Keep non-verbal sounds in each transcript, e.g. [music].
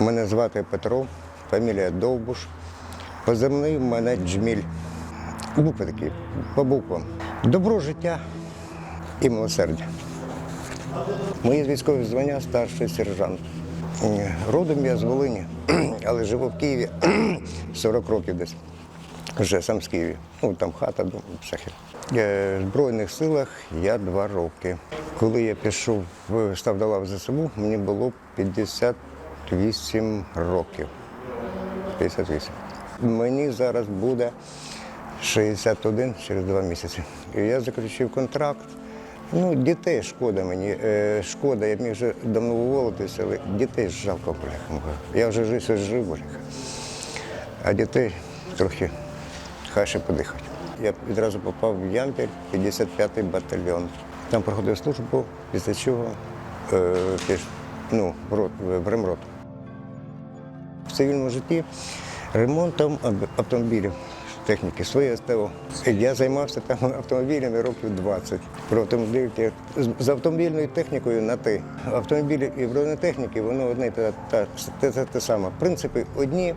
Мене звати Петро, фамілія Довбуш. Позивний в мене Джміль. Букви такі, по буквам. Добро життя і милосердя. Мої військові звання старший сержант. Е, Родом я з Волині, [clears throat] але живу в Києві [clears throat] 40 років десь. Вже сам з Києві. Ну там хата, дом. Е, В Збройних силах я два роки. Коли я пішов, в- став до лав ЗСУ, мені було 58 років. 58. Мені зараз буде 61 через два місяці. І я заключив контракт. Ну, дітей шкода мені. Е, шкода, я міг вже давно уволитися, але дітей жалко, бляха. Я вже жив, жив, бляха. А дітей трохи хай ще подихать. Я відразу попав в Ямпіль, 55-й батальйон. Там проходив службу, після чого е, ну, в, рот, в ремрот. В цивільному житті ремонтом автомобілів, техніки, своє СТО. Я займався там автомобілями років 20. Про автомобілі з- автомобільною технікою на ти. Автомобілі і бронетехніки, воно одне та, та, те, те, те саме. Принципи одні.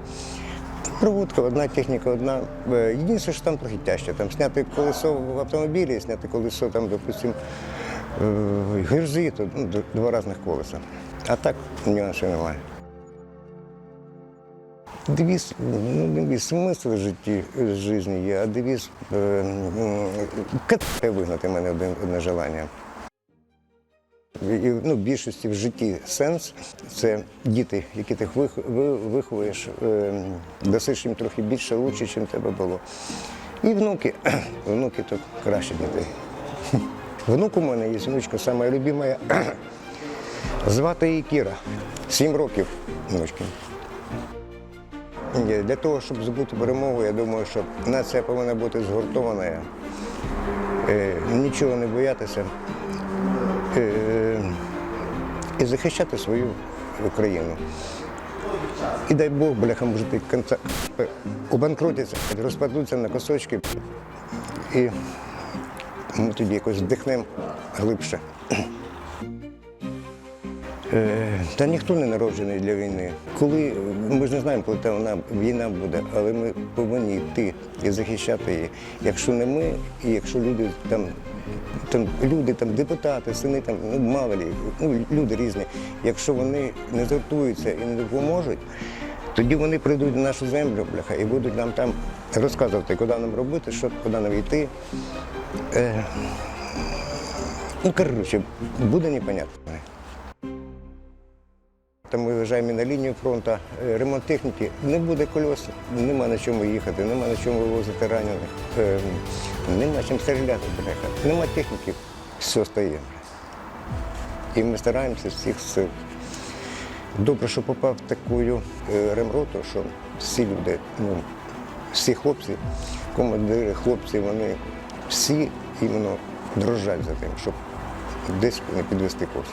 Проводка, одна техніка, одна. Е, Єдине, що там трохи тяжче. Там зняти колесо в автомобілі, зняти колесо, там, допустимо, е, гірзі, то ну, два різних колеса. А так нюансів немає. Девіз, ну, девіз, смисл житті житті є, а девіз е, вигнати мене один, одне желання. І, ну, більшості в житті сенс це діти, які ти вих- ви- виховуєш, е, досиш їм трохи більше, лучше, ніж тебе було. І внуки. [clears throat] Внуки то краще дітей. [clears throat] Внук у мене є внучка, любима. [clears throat] Звати її Кіра. Сім років внучки. Для того, щоб здобути перемогу, я думаю, що нація повинна бути згуртована, е, нічого не боятися е, і захищати свою Україну. І дай Бог, бляха, може, ти конца обанкрутяться, розпадуться на кусочки, і ми тоді якось вдихнемо глибше. Е, Та ніхто не народжений для війни. Коли ми ж не знаємо, коли та вона війна буде, але ми повинні йти і захищати її. Якщо не ми, і якщо люди там, там люди, там депутати, сини там, ну мало ну люди різні. Якщо вони не згуртуються і не допоможуть, тоді вони прийдуть на нашу землю, бляха, і будуть нам там розказувати, куди нам робити, що куди нам йти. Е, ну, коротше, буде непонятно. Там ми виїжджаємо на лінію фронту, е, ремонт техніки, не буде кольос, нема на чому їхати, нема на чому вивозити ранених, е, нема чим стріляти, бляха. Нема техніки, все стає. І ми стараємося з всіх сил. Добре, що попав в таку е, ремроту, що всі люди, ну, всі хлопці, командири, хлопці, вони всі іменно дрожать за тим, щоб десь не підвести курс.